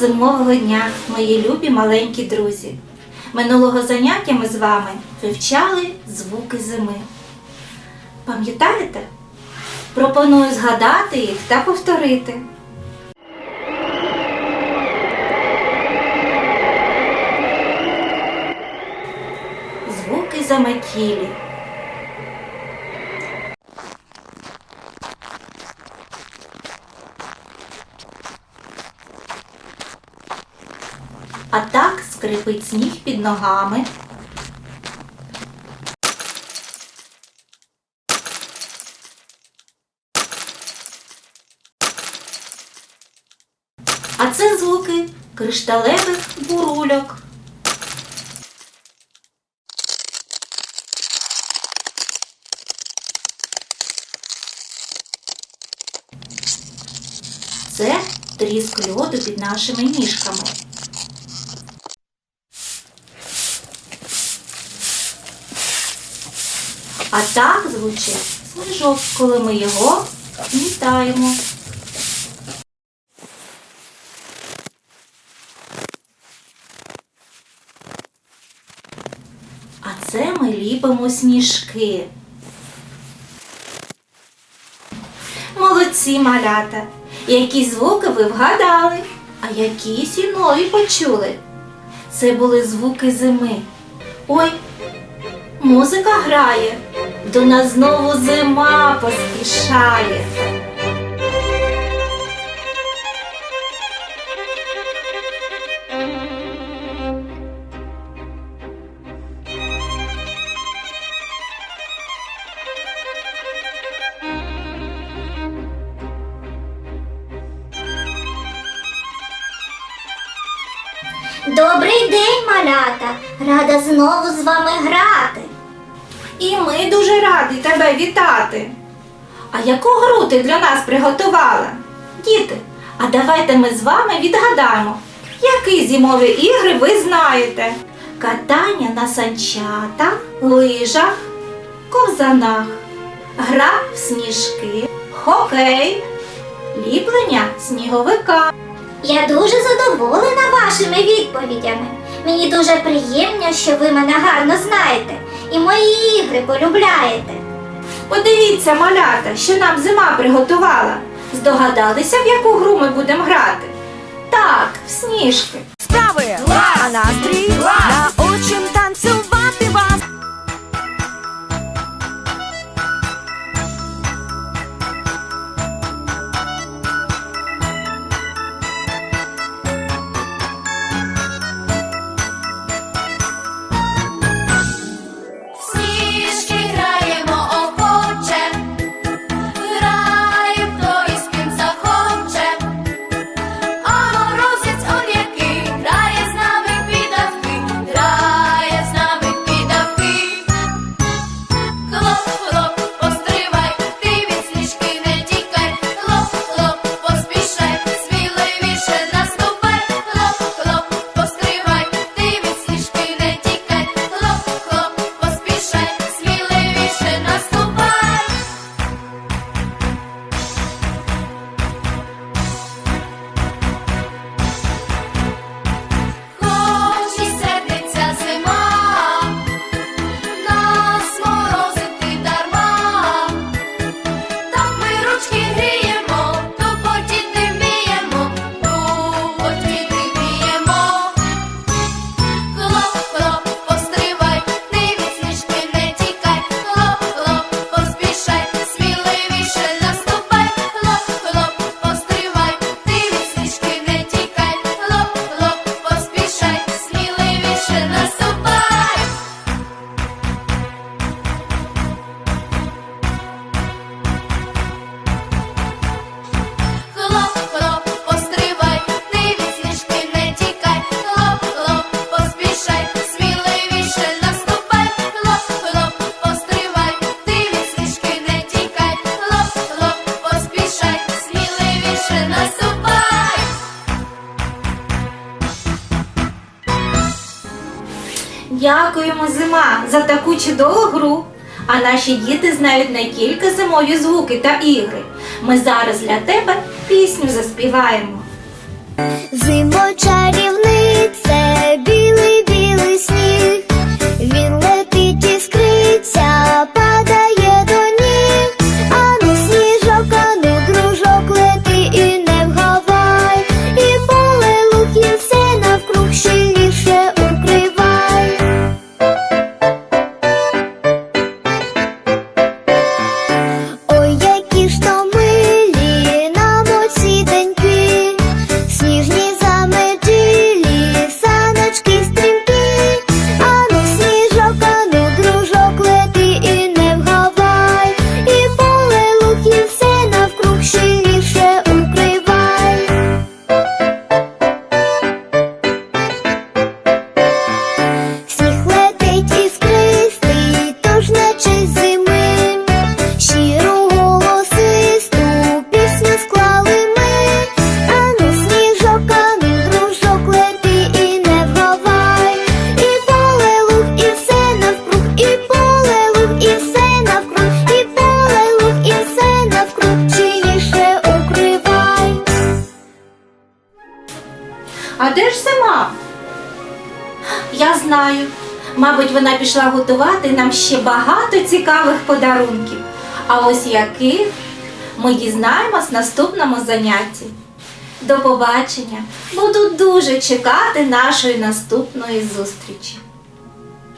зимового дня, мої любі маленькі друзі. Минулого заняття ми з вами вивчали звуки зими. Пам'ятаєте? Пропоную згадати їх та повторити. Звуки заметілі. А так скрипить сніг під ногами. А це звуки кришталевих бурульок. Це тріск льоду під нашими ніжками. А так звучить сніжок, коли ми його вітаємо. А це ми ліпимо сніжки. Молодці малята! Які звуки ви вгадали, а якісь і нові почули. Це були звуки зими. Ой, Музика грає, до нас знову зима поспішає. Добрий день, малята! Рада знову з вами грати. І ми дуже раді тебе вітати. А яку гру ти для нас приготувала? Діти, а давайте ми з вами відгадаємо, які зимові ігри ви знаєте. Катання на санчатах, лижах, ковзанах, гра в сніжки, хокей, ліплення сніговика. Я дуже задоволена вашими відповідями. Мені дуже приємно, що ви мене гарно знаєте і мої ігри полюбляєте. Подивіться, малята, що нам зима приготувала. Здогадалися, в яку гру ми будемо грати? Так, в сніжки. Справи, Дякуємо зима за таку чудову гру. А наші діти знають не тільки зимові звуки та ігри. Ми зараз для тебе пісню заспіваємо. Зимо чарівний А де ж сама? Я знаю. Мабуть, вона пішла готувати нам ще багато цікавих подарунків. А ось яких ми дізнаємось в наступному занятті. До побачення! Буду дуже чекати нашої наступної зустрічі.